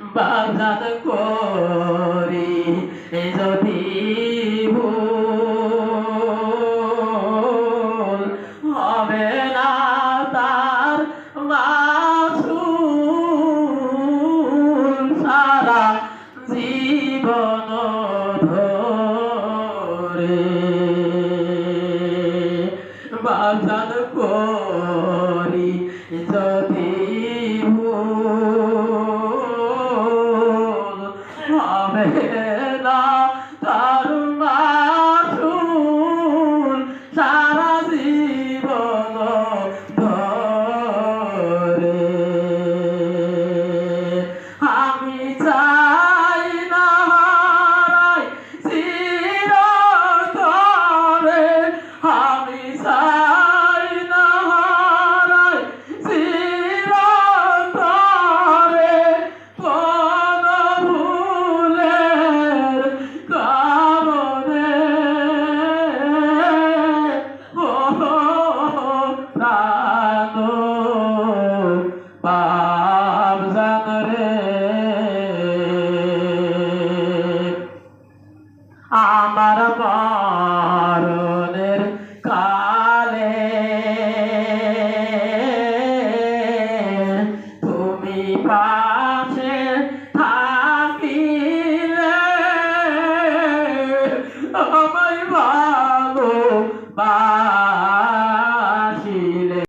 বাজান করি যদি ভুল হবে না তার মাসুল সারা জীবন ধরে। বাজান করি যদি Yeah. আমার মরণের কালে তুমি পাশে থাকিলে আমায় ভালো বা